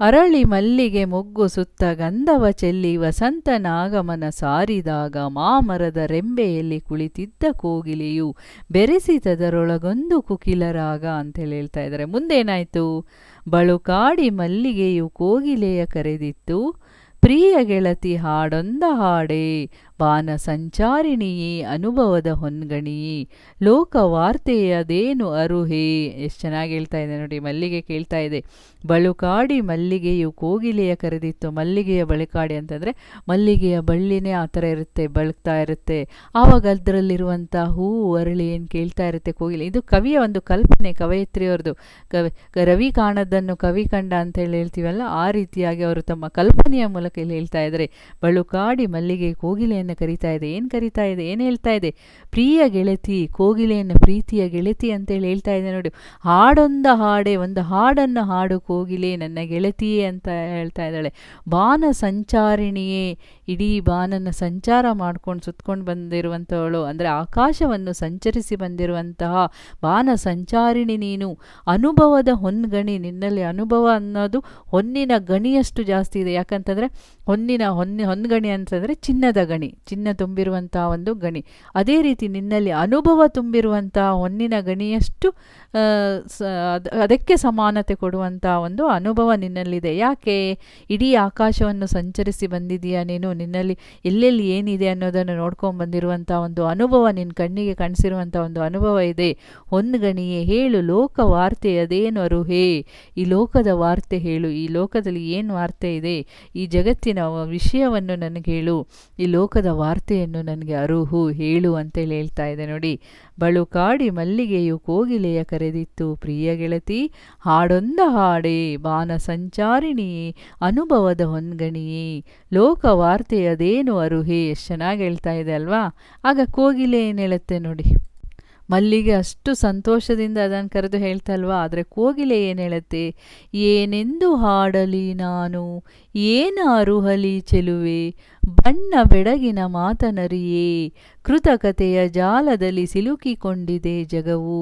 ಅರಳಿ ಮಲ್ಲಿಗೆ ಮೊಗ್ಗು ಸುತ್ತ ಗಂಧವ ಚೆಲ್ಲಿ ವಸಂತನಾಗಮನ ಸಾರಿದಾಗ ಮಾಮರದ ರೆಂಬೆಯಲ್ಲಿ ಕುಳಿತಿದ್ದ ಕೋಗಿಲೆಯು ಬೆರೆಸಿತದರೊಳಗೊಂದು ಕುಕಿಲರಾಗ ಅಂತೇಳಿ ಹೇಳ್ತಾ ಇದ್ದಾರೆ. ಮುಂದೇನಾಯಿತು? ಬಳುಕಾಡಿ ಮಲ್ಲಿಗೆಯು ಕೋಗಿಲೆಯ ಕರೆದಿತ್ತು, ಪ್ರಿಯ ಗೆಳತಿ ಹಾಡೊಂದ ಹಾಡೇ ಬಾನ ಸಂಚಾರಿಣಿಯೇ, ಅನುಭವದ ಹೊನ್ಗಣಿಯೇ, ಲೋಕವಾರ್ತೆಯದೇನು ಅರುಹೆ? ಎಷ್ಟು ಚೆನ್ನಾಗಿ ಹೇಳ್ತಾ ಇದೆ ನೋಡಿ, ಮಲ್ಲಿಗೆ ಕೇಳ್ತಾ ಇದೆ. ಬಳುಕಾಡಿ ಮಲ್ಲಿಗೆಯು ಕೋಗಿಲೆಯ ಕರೆದಿತ್ತು. ಮಲ್ಲಿಗೆಯ ಬಳುಕಾಡಿ ಅಂತಂದರೆ ಮಲ್ಲಿಗೆಯ ಬಳ್ಳಿನೇ ಆ ಥರ ಇರುತ್ತೆ, ಬಳುಕ್ತಾ ಇರುತ್ತೆ. ಆವಾಗ ಅದರಲ್ಲಿರುವಂಥ ಹೂವು ಅರಳಿ ಏನು ಕೇಳ್ತಾ ಇರುತ್ತೆ ಕೋಗಿಲೆ? ಇದು ಕವಿಯ ಒಂದು ಕಲ್ಪನೆ, ಕವಯಿತ್ರಿಯವ್ರದ್ದು. ಕವಿ ರವಿ ಕಾಣದನ್ನು ಕವಿ ಕಂಡ ಅಂತ ಹೇಳಿ ಹೇಳ್ತೀವಲ್ಲ, ಆ ರೀತಿಯಾಗಿ ಅವರು ತಮ್ಮ ಕಲ್ಪನೆಯ ಮೂಲಕ ಇಲ್ಲಿ ಹೇಳ್ತಾ ಇದ್ದಾರೆ. ಬಳುಕಾಡಿ ಮಲ್ಲಿಗೆ ಕೋಗಿಲೆಯನ್ನು ಕರಿತಾ ಇದೆ, ಏನು ಕರಿತಾ ಇದೆ, ಏನು ಹೇಳ್ತಾ ಇದೆ? ಪ್ರಿಯ ಗೆಳತಿ, ಕೋಗಿಲೆಯನ್ನು ಪ್ರೀತಿಯ ಗೆಳತಿ ಅಂತೇಳಿ ಹೇಳ್ತಾ ಇದೆ ನೋಡಿ. ಹಾಡೊಂದ ಹಾಡೆ, ಒಂದು ಹಾಡನ್ನು ಹಾಡು ಕೋಗಿಲೆ ನನ್ನ ಗೆಳತಿಯೇ ಅಂತ ಹೇಳ್ತಾ ಇದ್ದಾಳೆ. ಬಾನ ಸಂಚಾರಿಣಿಯೇ, ಇಡೀ ಬಾನನ್ನು ಸಂಚಾರ ಮಾಡ್ಕೊಂಡು ಸುತ್ಕೊಂಡು ಬಂದಿರುವಂಥವಳು ಅಂದರೆ ಆಕಾಶವನ್ನು ಸಂಚರಿಸಿ ಬಂದಿರುವಂತಹ ಬಾನ ಸಂಚಾರಿಣಿ ನೀನು. ಅನುಭವದ ಹೊನ್ಗಣಿ, ನಿನ್ನಲ್ಲಿ ಅನುಭವ ಅನ್ನೋದು ಹೊನ್ನಿನ ಗಣಿಯಷ್ಟು ಜಾಸ್ತಿ ಇದೆ. ಯಾಕಂತಂದರೆ ಹೊನ್ನಿನ ಹೊನ್ನಿ, ಹೊನ್ಗಣಿ ಅಂತಂದರೆ ಚಿನ್ನದ ಗಣಿ. ಚಿನ್ನ ತುಂಬಿರುವಂಥ ಒಂದು ಗಣಿ. ಅದೇ ರೀತಿ ನಿನ್ನಲ್ಲಿ ಅನುಭವ ತುಂಬಿರುವಂಥ ಹೊನ್ನಿನ ಗಣಿಯಷ್ಟು ಅದಕ್ಕೆ ಸಮಾನತೆ ಕೊಡುವಂಥ ಒಂದು ಅನುಭವ ನಿನ್ನಲ್ಲಿದೆ. ಯಾಕೆ ಇಡೀ ಆಕಾಶವನ್ನು ಸಂಚರಿಸಿ ಬಂದಿದೆಯಾ ನೀನು? ನಿನ್ನಲ್ಲಿ ಎಲ್ಲೆಲ್ಲಿ ಏನಿದೆ ಅನ್ನೋದನ್ನು ನೋಡ್ಕೊಂಡು ಬಂದಿರುವಂಥ ಒಂದು ಅನುಭವ ನಿನ್ನ ಕಣ್ಣಿಗೆ ಕಾಣಿಸಿರುವಂಥ ಒಂದು ಅನುಭವ ಇದೆ. ಹೊಂದ್ಗಣಿಯೇ ಹೇಳು, ಲೋಕ ವಾರ್ತೆ ಅದೇನು ಅರುಹೇ? ಈ ಲೋಕದ ವಾರ್ತೆ ಹೇಳು, ಈ ಲೋಕದಲ್ಲಿ ಏನು ವಾರ್ತೆ ಇದೆ? ಈ ಜಗತ್ತಿನ ವಿಷಯವನ್ನು ನನಗೆ ಹೇಳು, ಈ ಲೋಕದ ವಾರ್ತೆಯನ್ನು ನನಗೆ ಅರುಹು ಹೇಳು ಅಂತೇಳಿ ಹೇಳ್ತಾ ಇದೆ ನೋಡಿ. ಬಳುಕಾಡಿ ಮಲ್ಲಿಗೆಯು ಕೋಗಿಲೆಯ ಕರೆದಿತ್ತು. ಪ್ರಿಯ ಗೆಳತಿ, ಹಾಡೊಂದ ಹಾಡೇ, ಬಾನ ಸಂಚಾರಿಣಿಯೇ ಅನುಭವದ ಹೊನ್ಗಣಿಯೇ. ಲೋಕವಾರ್ತೆಯದೇನು ಅರುಹೆ ಎಷ್ಟು ಚೆನ್ನಾಗಿ ಹೇಳ್ತಾ ಇದೆ ಅಲ್ವಾ? ಆಗ ಕೋಗಿಲೆ ಏನು ಹೇಳುತ್ತೆ ನೋಡಿ. ಮಲ್ಲಿಗೆ ಅಷ್ಟು ಸಂತೋಷದಿಂದ ಅದನ್ನು ಕರೆದು ಹೇಳ್ತಲ್ವಾ ಆದರೆ ಕೋಗಿಲೆ ಏನು ಹೇಳುತ್ತೆ ಏನೆಂದು ಹಾಡಲಿ ನಾನು? ಏನ ಅರುಹಲಿ ಚೆಲುವೆ? ಬಣ್ಣ ಬೆಡಗಿನ ಮಾತನರಿಯೇ? ಕೃತಕತೆಯ ಜಾಲದಲ್ಲಿ ಸಿಲುಕಿಕೊಂಡಿದೆ ಜಗವು.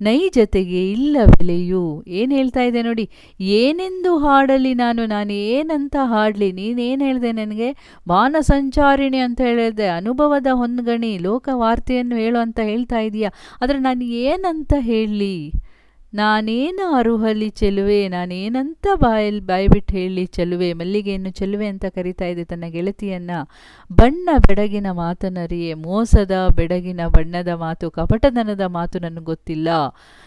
ನೈಜತೆಗೆ ಇಲ್ಲ ಬೆಲೆಯು ಏನು ಹೇಳ್ತಾ ಇದೆ ನೋಡಿ, ಏನೆಂದು ಹಾಡಲಿ ನಾನು ನಾನು ಏನಂತ ಹಾಡಲಿ? ನೀನೇನು ಹೇಳಿದೆ ನನಗೆ? ಬಾನ ಸಂಚಾರಿಣಿ ಅಂತ ಹೇಳಿದೆ, ಅನುಭವದ ಹೊನ್ಗಣಿ, ಲೋಕವಾರ್ತೆಯನ್ನು ಹೇಳು ಅಂತ ಹೇಳ್ತಾ ಇದೀಯಾ? ಆದರೆ ನಾನು ಏನಂತ ಹೇಳಲಿ? ನಾನೇನು ಅರುಹಲಿ ಚೆಲುವೆ, ನಾನೇನಂತ ಬಾಯಲ್ಲಿ ಬಾಯ್ಬಿಟ್ಟು ಹೇಳಿ ಚೆಲುವೆ, ಮಲ್ಲಿಗೆಯನ್ನು ಚೆಲುವೆ ಅಂತ ಕರಿತಾ ಇದೆ ತನ್ನ ಗೆಳತಿಯನ್ನು. ಬಣ್ಣ ಬೆಡಗಿನ ಮಾತನರಿಯೇ ಮೋಸದ ಬೆಡಗಿನ ಬಣ್ಣದ ಮಾತು ಕಪಟದನದ ಮಾತು ನನಗೆ ಗೊತ್ತಿಲ್ಲ.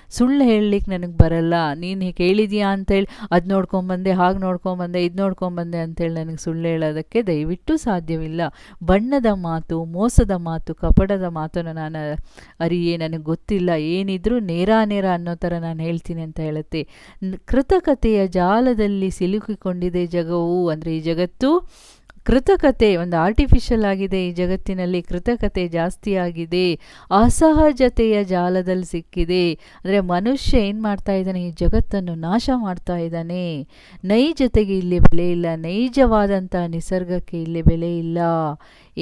ಸುಳ್ಳು ಹೇಳಲಿಕ್ಕೆ ನನಗೆ ಬರಲ್ಲ. ನೀನು ಕೇಳಿದೀಯಾ ಅಂತೇಳಿ, ಅದು ನೋಡ್ಕೊಂಬಂದೆ, ಹಾಗೆ ನೋಡ್ಕೊಂಬಂದೆ, ಇದು ನೋಡ್ಕೊಂಬಂದೆ ಅಂತೇಳಿ ನನಗೆ ಸುಳ್ಳು ಹೇಳೋದಕ್ಕೆ ದಯವಿಟ್ಟು ಸಾಧ್ಯವಿಲ್ಲ. ಬಣ್ಣದ ಮಾತು, ಮೋಸದ ಮಾತು, ಕಪಟದ ಮಾತನ್ನು ನಾನು ಅರಿಯೇ ನನಗೆ ಗೊತ್ತಿಲ್ಲ. ಏನಿದ್ರೂ ನೇರ ನೇರ ಅನ್ನೋ ಥರ ನಾನು ಹೇಳ್ತೀನಿ ಅಂತ ಹೇಳುತ್ತೆ. ಕೃತಕತೆಯ ಜಾಲದಲ್ಲಿ ಸಿಲುಕಿಕೊಂಡಿದೆ ಜಗವು ಅಂದರೆ ಈ ಜಗತ್ತು ಕೃತಕತೆ, ಒಂದು ಆರ್ಟಿಫಿಷಿಯಲ್ ಆಗಿದೆ ಈ ಜಗತ್ತಿನಲ್ಲಿ, ಕೃತಕತೆ ಜಾಸ್ತಿಯಾಗಿದೆ ಅಸಹಜತೆಯ ಜಾಲದಲ್ಲಿ ಸಿಕ್ಕಿದೆ. ಅಂದರೆ ಮನುಷ್ಯ ಏನು ಮಾಡ್ತಾ ಇದ್ದಾನೆ, ಈ ಜಗತ್ತನ್ನು ನಾಶ ಮಾಡ್ತಾ ಇದ್ದಾನೆ. ನೈಜತೆಗೆ ಇಲ್ಲಿ ಬೆಲೆ ಇಲ್ಲ, ನೈಜವಾದಂಥ ನಿಸರ್ಗಕ್ಕೆ ಇಲ್ಲಿ ಬೆಲೆ ಇಲ್ಲ.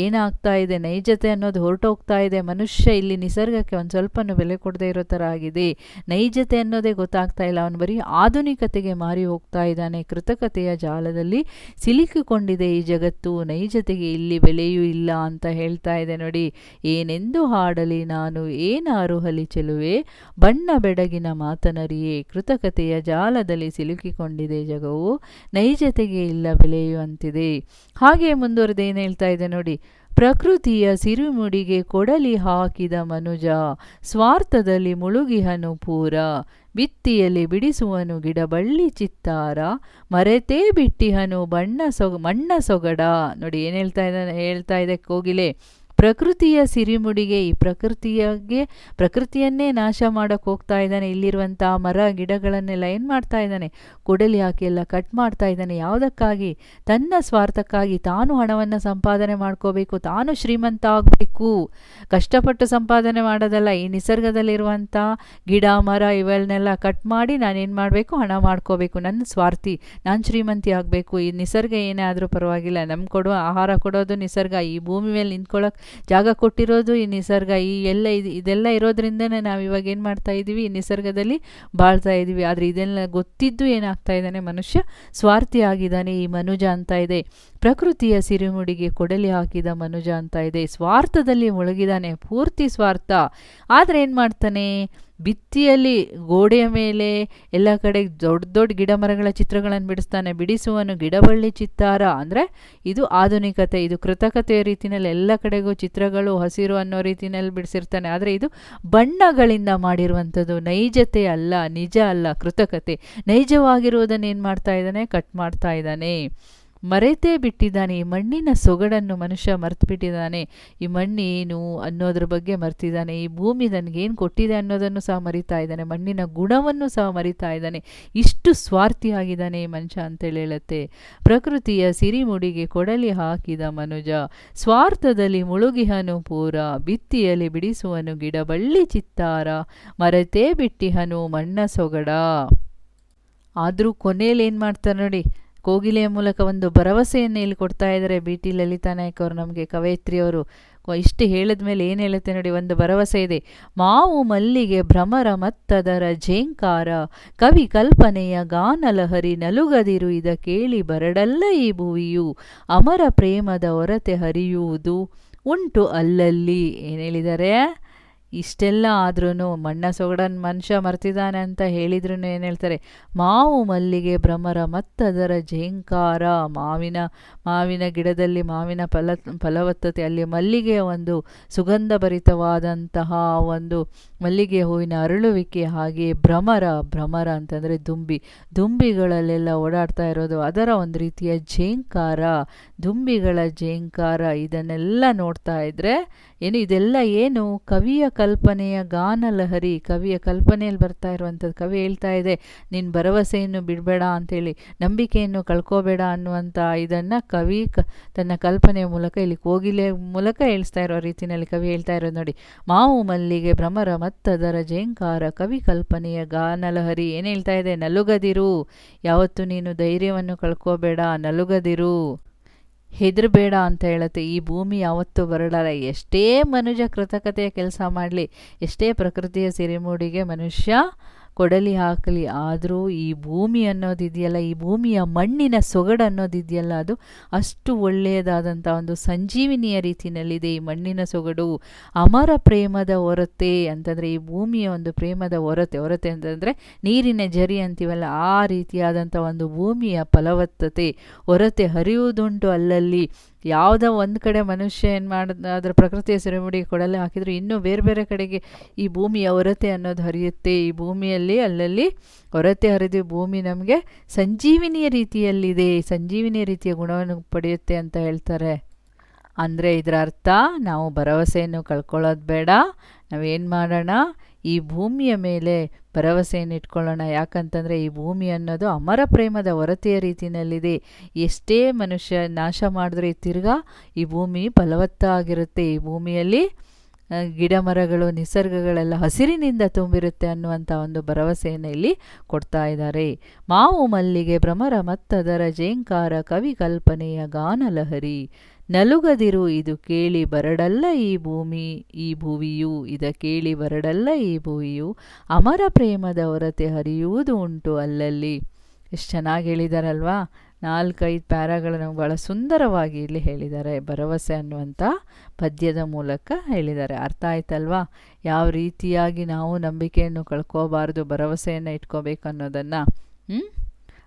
ಏನಾಗ್ತಾ ಇದೆ, ನೈಜತೆ ಅನ್ನೋದು ಹೊರಟೋಗ್ತಾ ಇದೆ. ಮನುಷ್ಯ ಇಲ್ಲಿ ನಿಸರ್ಗಕ್ಕೆ ಒಂದು ಸ್ವಲ್ಪನೂ ಬೆಲೆ ಕೊಡದೇ ಇರೋ ಥರ ಆಗಿದೆ. ನೈಜತೆ ಅನ್ನೋದೇ ಗೊತ್ತಾಗ್ತಾ ಇಲ್ಲ, ಅವನು ಬರೀ ಆಧುನಿಕತೆಗೆ ಮಾರಿ ಹೋಗ್ತಾ ಇದ್ದಾನೆ. ಕೃತಕತೆಯ ಜಾಲದಲ್ಲಿ ಸಿಲುಕಿಕೊಂಡಿದೆ ಈ ಜಗತ್ತು. ನೈಜತೆಗೆ ಇಲ್ಲಿ ಬೆಲೆಯೂ ಇಲ್ಲ ಅಂತ ಹೇಳ್ತಾ ಇದೆ ನೋಡಿ. ಏನೆಂದು ಹಾಡಲಿ ನಾನು ಏನಾರು ಅರುಹಲಿ ಚೆಲುವೆ? ಬಣ್ಣ ಬೆಡಗಿನ ಮಾತನರಿಯೇ, ಕೃತಕತೆಯ ಜಾಲದಲ್ಲಿ ಸಿಲುಕಿಕೊಂಡಿದೆ ಜಗವು. ನೈಜತೆಗೆ ಇಲ್ಲ, ಬೆಲೆಯು ಅಂತಿದೆ. ಹಾಗೆ ಮುಂದುವರೆದು ಏನು ಹೇಳ್ತಾ ಇದೆ ನೋಡಿ. ಪ್ರಕೃತಿಯ ಸಿರುಮುಡಿಗೆ ಕೊಡಲಿ ಹಾಕಿದ ಮನುಜ, ಸ್ವಾರ್ಥದಲ್ಲಿ ಮುಳುಗಿಹನು ಪೂರ. ಬಿತ್ತಿಯಲ್ಲಿ ಬಿಡಿಸುವನು ಗಿಡಬಳ್ಳಿ ಚಿತ್ತಾರ, ಮರೆತೇ ಬಿಟ್ಟಿಹನು ಬಣ್ಣ ಸೊ, ಮಣ್ಣ ಸೊಗಡ. ನೋಡಿ ಏನು ಹೇಳ್ತಾ ಇದ್ದಾನೆ, ಹೇಳ್ತಾ ಇದೆ ಕೋಗಿಲೆ. ಪ್ರಕೃತಿಯ ಸಿರಿಮುಡಿಗೆ, ಈ ಪ್ರಕೃತಿಯಗೆ, ಪ್ರಕೃತಿಯನ್ನೇ ನಾಶ ಮಾಡೋಕ್ಕೆ ಹೋಗ್ತಾ ಇದ್ದಾನೆ. ಇಲ್ಲಿರುವಂಥ ಮರ, ಗಿಡಗಳನ್ನೆಲ್ಲ ಏನು ಮಾಡ್ತಾ ಇದ್ದಾನೆ? ಕೊಡಲಿ ಹಾಕಿ ಎಲ್ಲ ಕಟ್ ಮಾಡ್ತಾ ಇದ್ದಾನೆ. ಯಾವುದಕ್ಕಾಗಿ? ತನ್ನ ಸ್ವಾರ್ಥಕ್ಕಾಗಿ ತಾನು ಹಣವನ್ನು ಸಂಪಾದನೆ ಮಾಡ್ಕೋಬೇಕು. ತಾನು ಶ್ರೀಮಂತ ಆಗಬೇಕು. ಕಷ್ಟಪಟ್ಟು ಸಂಪಾದನೆ ಮಾಡೋದಲ್ಲ. ಈ ನಿಸರ್ಗದಲ್ಲಿರುವಂಥ ಗಿಡ, ಮರ ಇವೆಲ್ಲನೆಲ್ಲ ಕಟ್ ಮಾಡಿ ನಾನೇನು ಮಾಡಬೇಕು? ಹಣ ಮಾಡ್ಕೋಬೇಕು. ನನ್ನ ಸ್ವಾರ್ಥಿ, ನಾನು ಶ್ರೀಮಂತಿ ಆಗಬೇಕು. ಈ ನಿಸರ್ಗ ಏನೇ ಆದರೂ ಪರವಾಗಿಲ್ಲ. ನಮ್ಗೆ ಕೊಡುವ ಆಹಾರ ಕೊಡೋದು ನಿಸರ್ಗ. ಈ ಭೂಮಿ ಮೇಲೆ ನಿಂತ್ಕೊಳ್ಳೋಕೆ ಜಾಗ ಕೊಟ್ಟಿರೋದು ಈ ನಿಸರ್ಗ. ಈ ಎಲ್ಲ ಇದು, ಇದೆಲ್ಲ ಇರೋದ್ರಿಂದನೇ ನಾವು ಇವಾಗ ಏನು ಮಾಡ್ತಾ ಇದ್ದೀವಿ ಈ ನಿಸರ್ಗದಲ್ಲಿ ಬಾಳ್ತಾ ಇದ್ದೀವಿ ಆದರೆ ಇದೆಲ್ಲ ಗೊತ್ತಿದ್ದು ಏನಾಗ್ತಾ ಇದ್ದಾನೆ ಮನುಷ್ಯ? ಸ್ವಾರ್ಥಿ ಆಗಿದ್ದಾನೆ ಈ ಮನುಜ ಅಂತ ಇದೆ. ಪ್ರಕೃತಿಯ ಸಿರಿಮುಡಿಗೆ ಕೊಡಲಿ ಹಾಕಿದ ಮನುಜ ಅಂತ ಇದೆ. ಸ್ವಾರ್ಥದಲ್ಲಿ ಮುಳುಗಿದಾನೆ. ಪೂರ್ತಿ ಸ್ವಾರ್ಥ. ಆದರೆ ಏನು ಮಾಡ್ತಾನೆ? ಭಿತ್ತಿಯಲ್ಲಿ ಗೋಡೆಯ ಮೇಲೆ ಎಲ್ಲ ಕಡೆ ದೊಡ್ಡ ದೊಡ್ಡ ಗಿಡ ಮರಗಳ ಚಿತ್ರಗಳನ್ನು ಬಿಡಿಸ್ತಾನೆ. ಬಿಡಿಸುವನು ಗಿಡಬಳ್ಳಿ ಚಿತ್ತಾರ. ಅಂದರೆ ಇದು ಆಧುನಿಕತೆ, ಇದು ಕೃತಕತೆಯ ರೀತಿಯಲ್ಲಿ ಎಲ್ಲ ಕಡೆಗೂ ಚಿತ್ರಗಳು ಹಸಿರು ಅನ್ನೋ ರೀತಿಯಲ್ಲಿ ಬಿಡಿಸಿರ್ತಾನೆ. ಆದರೆ ಇದು ಬಣ್ಣಗಳಿಂದ ಮಾಡಿರುವಂಥದ್ದು. ನೈಜತೆ ಅಲ್ಲ, ನಿಜ ಅಲ್ಲ, ಕೃತಕತೆ. ನೈಜವಾಗಿರುವುದನ್ನು ಏನು ಮಾಡ್ತಾ ಇದ್ದಾನೆ? ಕಟ್ ಮಾಡ್ತಾ ಇದ್ದಾನೆ. ಮರೆತೇ ಬಿಟ್ಟಿದ್ದಾನೆ. ಈ ಮಣ್ಣಿನ ಸೊಗಡನ್ನು ಮನುಷ್ಯ ಮರೆತು ಬಿಟ್ಟಿದ್ದಾನೆ ಈ ಮಣ್ಣೇನು ಅನ್ನೋದ್ರ ಬಗ್ಗೆ ಮರ್ತಿದ್ದಾನೆ. ಈ ಭೂಮಿ ನನಗೇನು ಕೊಟ್ಟಿದೆ ಅನ್ನೋದನ್ನು ಸಹ ಮರಿತಾ ಇದ್ದಾನೆ. ಮಣ್ಣಿನ ಗುಣವನ್ನು ಸಹ ಮರಿತಾ ಇದ್ದಾನೆ. ಇಷ್ಟು ಸ್ವಾರ್ಥಿಯಾಗಿದ್ದಾನೆ ಈ ಮನುಷ್ಯ ಅಂತೇಳಿ ಹೇಳುತ್ತೆ. ಪ್ರಕೃತಿಯ ಸಿರಿಮುಡಿಗೆ ಕೊಡಲಿ ಹಾಕಿದ ಮನುಜ. ಸ್ವಾರ್ಥದಲ್ಲಿ ಮುಳುಗಿಹನು ಪೂರ. ಬಿತ್ತಿಯಲ್ಲಿ ಬಿಡಿಸುವನು ಗಿಡ ಬಳ್ಳಿ ಚಿತ್ತಾರ. ಮರೆತೇ ಬಿಟ್ಟಿಹನು ಮಣ್ಣ ಸೊಗಡ. ಆದರೂ ಕೊನೆಯಲ್ಲಿ ಏನು ಮಾಡ್ತಾರೆ ನೋಡಿ. ಕೋಗಿಲೆಯ ಮೂಲಕ ಒಂದು ಭರವಸೆಯನ್ನು ಇಲ್ಲಿ ಕೊಡ್ತಾ ಇದ್ದಾರೆ. ಬಿ ಟಿ ಲಲಿತಾ ನಾಯಕ್ ಅವರು ನಮಗೆ ಕವಯಿತ್ರಿಯವರು ಇಷ್ಟು ಹೇಳಿದ ಮೇಲೆ ಏನು ಹೇಳುತ್ತೆ ನೋಡಿ, ಒಂದು ಭರವಸೆ ಇದೆ. ಮಾವು ಮಲ್ಲಿಗೆ ಭ್ರಮರ ಮತ್ತದರ ಝೇಂಕಾರ ಕವಿ ಕಲ್ಪನೆಯ ಗಾನಲಹರಿ ನಲುಗದಿರು ಇದ ಕೇಳಿ ಬರಡಲ್ಲ ಈ ಭುವಿಯು, ಅಮರ ಪ್ರೇಮದ ಹೊರತೆ ಹರಿಯುವುದು ಉಂಟು ಅಲ್ಲಲ್ಲಿ. ಏನು ಹೇಳಿದ್ದಾರೆ ಇಷ್ಟೆಲ್ಲ ಆದ್ರೂ ಮಣ್ಣ ಸೊಗಡನ್ ಮನುಷ್ಯ ಮರ್ತಿದ್ದಾನೆ ಅಂತ ಹೇಳಿದ್ರು ಏನು ಹೇಳ್ತಾರೆ? ಮಾವು ಮಲ್ಲಿಗೆ ಭ್ರಮರ ಮತ್ತದರ ಝೇಂಕಾರ ಮಾವಿನ ಮಾವಿನ ಗಿಡದಲ್ಲಿ ಮಾವಿನ ಫಲ, ಫಲವತ್ತತೆ. ಅಲ್ಲಿ ಮಲ್ಲಿಗೆಯ ಒಂದು ಸುಗಂಧಭರಿತವಾದಂತಹ ಒಂದು ಮಲ್ಲಿಗೆ ಹೂವಿನ ಅರಳುವಿಕೆ ಹಾಗೆ ಭ್ರಮರ ಭ್ರಮರ ಅಂತಂದರೆ ದುಂಬಿ. ದುಂಬಿಗಳಲ್ಲೆಲ್ಲ ಓಡಾಡ್ತಾ ಇರೋದು ಅದರ ಒಂದು ರೀತಿಯ ಜೇಂಕಾರ. ದುಂಬಿಗಳ ಜೇಂಕಾರ ಇದನ್ನೆಲ್ಲ ನೋಡ್ತಾ ಇದ್ರೆ ಏನು ಇದೆಲ್ಲ ಏನು ಕವಿಯ ಕಲ್ಪನೆಯ ಗಾನಲಹರಿ, ಕವಿಯ ಕಲ್ಪನೆಯಲ್ಲಿ ಬರ್ತಾ ಇರುವಂಥದ್ದು ಕವಿ ಹೇಳ್ತಾ ಇದೆ ನಿನ್ನ ಭರವಸೆಯನ್ನು ಬಿಡಬೇಡ ಅಂತೇಳಿ ನಂಬಿಕೆಯನ್ನು ಕಳ್ಕೋಬೇಡ ಅನ್ನುವಂಥ ಇದನ್ನು ಕವಿ ಕ, ತನ್ನ ಕಲ್ಪನೆಯ ಮೂಲಕ ಇಲ್ಲಿ ಕೋಗಿಲೆ ಮೂಲಕ ಹೇಳ್ತಾ ಇರೋ ರೀತಿಯಲ್ಲಿ ಕವಿ ಹೇಳ್ತಾ ಇರೋದು ನೋಡಿ. ಮಾವು ಮಲ್ಲಿಗೆ ಭ್ರಮರ ಮತ್ತದರ ಜೇಂಕಾರ ಕವಿ ಕಲ್ಪನೆಯ ಗಾನಲಹರಿ ಏನು ಹೇಳ್ತಾ ಇದೆ? ನಲುಗದಿರು. ಯಾವತ್ತು ನೀನು ಧೈರ್ಯವನ್ನು ಕಳ್ಕೋಬೇಡ, ನಲುಗದಿರು. ಹೆದರಬೇಡ ಅಂತ ಹೇಳುತ್ತೆ. ಈ ಭೂಮಿ ಯಾವತ್ತೂ ಬರಡಲ್ಲ ಎಷ್ಟೇ ಮನುಜ ಕೃತಕತೆಯ ಕೆಲಸ ಮಾಡಲಿ, ಎಷ್ಟೇ ಪ್ರಕೃತಿಯ ಸಿರಿಮೂಡಿಗೆ ಮನುಷ್ಯ ಕೊಡಲಿ ಹಾಕಲಿ, ಆದರೂ ಈ ಭೂಮಿ ಅನ್ನೋದಿದೆಯಲ್ಲ ಈ ಭೂಮಿಯ ಮಣ್ಣಿನ ಸೊಗಡು ಅನ್ನೋದಿದೆಯಲ್ಲ ಅದು ಅಷ್ಟು ಒಳ್ಳೆಯದಾದಂಥ ಒಂದು ಸಂಜೀವಿನಿಯ ರೀತಿಯಲ್ಲಿದೆ ಈ ಮಣ್ಣಿನ ಸೊಗಡು. ಅಮರ ಪ್ರೇಮದ ಹೊರತೆ ಅಂತಂದರೆ, ಈ ಭೂಮಿಯ ಒಂದು ಪ್ರೇಮದ ಹೊರತೆ ಹೊರತೆ ಅಂತಂದರೆ ನೀರಿನ ಜರಿ ಅಂತೀವಲ್ಲ, ಆ ರೀತಿಯಾದಂಥ ಒಂದು ಭೂಮಿಯ ಫಲವತ್ತತೆ, ಹೊರತೆ ಹರಿಯುವುದುಂಟು ಅಲ್ಲಲ್ಲಿ. ಯಾವುದೋ ಒಂದು ಕಡೆ ಮನುಷ್ಯ ಏನು ಮಾಡಿದ ಅದರ ಪ್ರಕೃತಿಯ ಸೆರೆಮುಡಿಗೆ ಕೊಡಲ್ಲೇ ಹಾಕಿದ್ರು, ಇನ್ನೂ ಬೇರೆ ಬೇರೆ ಕಡೆಗೆ ಈ ಭೂಮಿಯ ಹೊರತೆ ಅನ್ನೋದು ಹರಿಯುತ್ತೆ. ಈ ಭೂಮಿಯಲ್ಲಿ, ಅಲ್ಲಲ್ಲಿ ಹೊರತೆ ಹರಿದು ಭೂಮಿ ನಮಗೆ ಸಂಜೀವಿನಿಯ ರೀತಿಯಲ್ಲಿದೆ. ಸಂಜೀವಿನಿಯ ರೀತಿಯ ಗುಣವನ್ನು ಪಡೆಯುತ್ತೆ ಅಂತ ಹೇಳ್ತಾರೆ. ಅಂದರೆ ಇದರ ಅರ್ಥ ನಾವು ಭರವಸೆಯನ್ನು ಕಳ್ಕೊಳ್ಳೋದು ಬೇಡ. ನಾವೇನು ಮಾಡೋಣ? ಈ ಭೂಮಿಯ ಮೇಲೆ ಭರವಸೆಯನ್ನು ಇಟ್ಕೊಳ್ಳೋಣ. ಯಾಕಂತಂದರೆ ಈ ಭೂಮಿ ಅನ್ನೋದು ಅಮರ ಪ್ರೇಮದ ಹೊರತೆಯ ರೀತಿಯಲ್ಲಿದೆ. ಎಷ್ಟೇ ಮನುಷ್ಯ ನಾಶ ಮಾಡಿದ್ರೆ ತಿರ್ಗಾ ಈ ಭೂಮಿ ಫಲವತ್ತಾಗಿರುತ್ತೆ. ಈ ಭೂಮಿಯಲ್ಲಿ ಗಿಡ ಮರಗಳು ನಿಸರ್ಗಗಳೆಲ್ಲ ಹಸಿರಿನಿಂದ ತುಂಬಿರುತ್ತೆ ಅನ್ನುವಂಥ ಒಂದು ಭರವಸೆಯನ್ನು ಇಲ್ಲಿ ಕೊಡ್ತಾ ಇದ್ದಾರೆ. ಮಾವು ಮಲ್ಲಿಗೆ ಭ್ರಮರ ಮತ್ತದರ ಜೇಂಕಾರ ಕವಿ ಕಲ್ಪನೆಯ ಗಾನಲಹರಿ. ನಲುಗದಿರು ಇದು ಕೇಳಿ ಬರಡಲ್ಲ ಈ ಭೂಮಿ, ಈ ಭುವಿಯು, ಇದ ಕೇಳಿ ಬರಡಲ್ಲ ಈ ಭುವಿಯು, ಅಮರ ಪ್ರೇಮದ ಹೊರತೆ ಹರಿಯುವುದು ಉಂಟು ಅಲ್ಲಲ್ಲಿ. ಎಷ್ಟು ಚೆನ್ನಾಗಿ ಹೇಳಿದಾರಲ್ವಾ? ನಾಲ್ಕೈದು ಪ್ಯಾರಾಗಳನ್ನು ಬಹಳ ಸುಂದರವಾಗಿ ಇಲ್ಲಿ ಹೇಳಿದ್ದಾರೆ ಭರವಸೆ ಅನ್ನುವಂಥ ಪದ್ಯದ ಮೂಲಕ ಹೇಳಿದ್ದಾರೆ ಅರ್ಥ ಆಯ್ತಲ್ವಾ? ಯಾವ ರೀತಿಯಾಗಿ ನಾವು ನಂಬಿಕೆಯನ್ನು ಕಳ್ಕೋಬಾರ್ದು, ಭರವಸೆಯನ್ನು ಇಟ್ಕೋಬೇಕು ಅನ್ನೋದನ್ನು ಹ್ಞೂ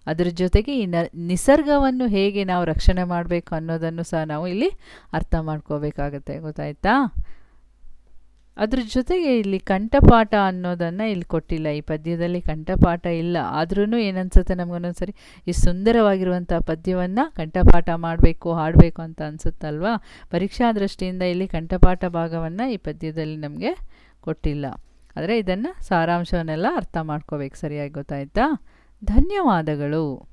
ಅದ್ರ ಜೊತೆಗೆ ಈ ನಿಸರ್ಗವನ್ನು ಹೇಗೆ ನಾವು ರಕ್ಷಣೆ ಮಾಡಬೇಕು ಅನ್ನೋದನ್ನು ಸಹ ನಾವು ಇಲ್ಲಿ ಅರ್ಥ ಮಾಡ್ಕೋಬೇಕಾಗತ್ತೆ. ಗೊತ್ತಾಯ್ತಾ? ಅದ್ರ ಜೊತೆಗೆ ಇಲ್ಲಿ ಕಂಠಪಾಠ ಅನ್ನೋದನ್ನು ಇಲ್ಲಿ ಕೊಟ್ಟಿಲ್ಲ. ಈ ಪದ್ಯದಲ್ಲಿ ಕಂಠಪಾಠ ಇಲ್ಲ. ಆದ್ರೂ ಏನನ್ಸುತ್ತೆ ನಮಗೊಂದೊಂದ್ಸರಿ? ಈ ಸುಂದರವಾಗಿರುವಂಥ ಪದ್ಯವನ್ನು ಕಂಠಪಾಠ ಮಾಡಬೇಕು, ಹಾಡಬೇಕು ಅಂತ ಅನಿಸುತ್ತಲ್ವಾ? ಪರೀಕ್ಷಾ ದೃಷ್ಟಿಯಿಂದ ಇಲ್ಲಿ ಕಂಠಪಾಠ ಭಾಗವನ್ನು ಈ ಪದ್ಯದಲ್ಲಿ ನಮಗೆ ಕೊಟ್ಟಿಲ್ಲ. ಆದರೆ ಇದನ್ನು ಸಾರಾಂಶವನ್ನೆಲ್ಲ ಅರ್ಥ ಮಾಡ್ಕೋಬೇಕು ಸರಿಯಾಗಿ. ಗೊತ್ತಾಯ್ತಾ? ಧನ್ಯವಾದಗಳು.